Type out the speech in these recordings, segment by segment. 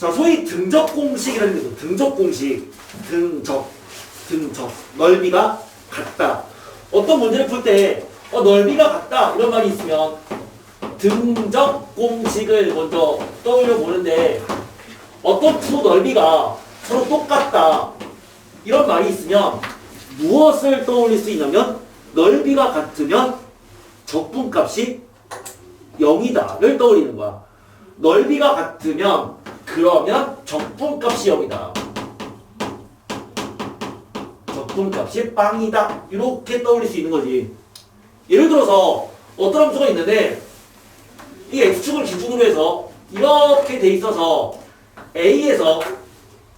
자, 소위 등적 공식이라는 게. 등적 공식. 등적. 등적. 넓이가 같다. 어떤 문제를 풀 때, 어, 넓이가 같다. 이런 말이 있으면, 등적 공식을 먼저 떠올려 보는데, 어떤 두 넓이가 서로 똑같다. 이런 말이 있으면, 무엇을 떠올릴 수 있냐면, 넓이가 같으면 적분값이 0이다를 떠올리는 거야. 넓이가 같으면 그러면 적분값이 0이다. 적분값이 빵이다. 이렇게 떠올릴 수 있는 거지. 예를 들어서 어떤 함수가 있는데 이 x축을 기준으로 해서 이렇게 돼 있어서 a에서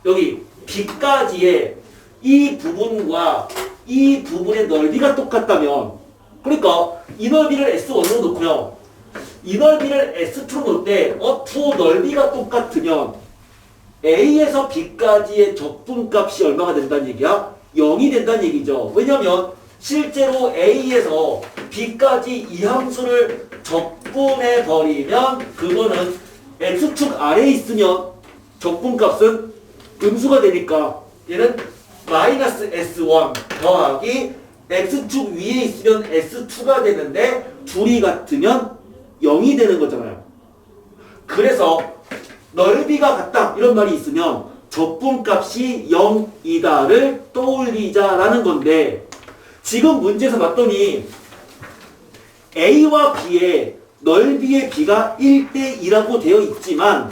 여기 b까지의 이 부분과 이 부분의 넓이가 똑같다면 그러니까 이 넓이를 s1으로 놓고요. 이 넓이를 S2로 놓을 때, 어, 두 넓이가 똑같으면, A에서 B까지의 적분값이 얼마가 된다는 얘기야? 0이 된다는 얘기죠. 왜냐면, 실제로 A에서 B까지 이 함수를 적분해 버리면, 그거는 X축 아래에 있으면, 적분값은 음수가 되니까, 얘는 마이너스 S1 더하기 X축 위에 있으면 S2가 되는데, 둘이 같으면 0이 되는 거잖아요. 그래서 넓이가 같다 이런 말이 있으면 적분값이 0이다를 떠올리자라는 건데 지금 문제에서 봤더니 A와 B의 넓이의 B가 1대 2라고 되어 있지만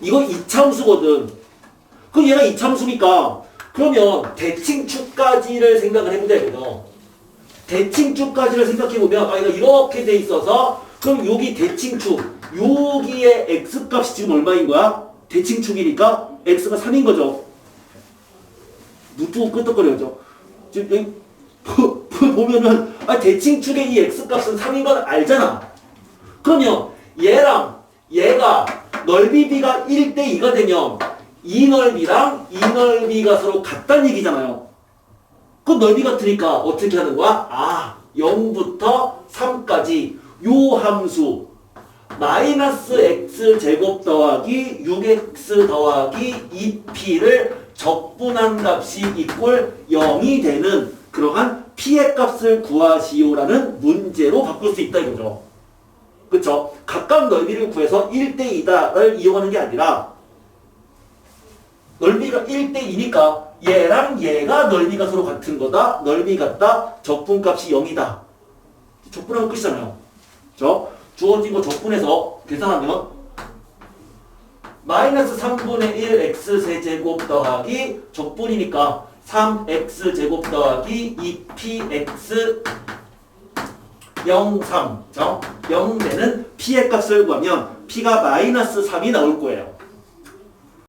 이거 이참수거든. 그럼 얘가 이참수니까 그러면 대칭축까지를 생각을 해보자 이거죠. 대칭축까지를 생각해보면 아 이거 이렇게 돼 있어서 그럼 여기 대칭축 여기에 x값이 지금 얼마인 거야? 대칭축이니까 x가 3인 거죠. 무투고 끄떡거려죠. 지금 여기 보면은 아 대칭축의 이 x값은 3인 건 알잖아. 그러면 얘랑 얘가 넓이 b가 1대 2가 되면 이 넓이랑 이 넓이가 서로 같다는 얘기잖아요. 그 넓이 같으니까 어떻게 하는 거야? 아, 0부터 3까지 요 함수 마이너스 x 제곱 더하기 6x 더하기 2p를 적분한 값이 이꼴 0이 되는 그러한 p의 값을 구하시오라는 문제로 바꿀 수 있다 이거죠. 그쵸? 각각 넓이를 구해서 1대2다를 이용하는 게 아니라 넓이가 1대2니까 얘랑 얘가 넓이가 서로 같은 거다. 넓이 같다. 적분값이 0이다. 적분하면 끝이잖아요. 그죠? 주어진 거 적분해서 계산하면 마이너스 3분의 1 x 세제곱 더하기 적분이니까 3x 제곱 더하기 2px 0, 3 죠? 0 되는 p의 값을 구하면 p가 마이너스 3이 나올 거예요.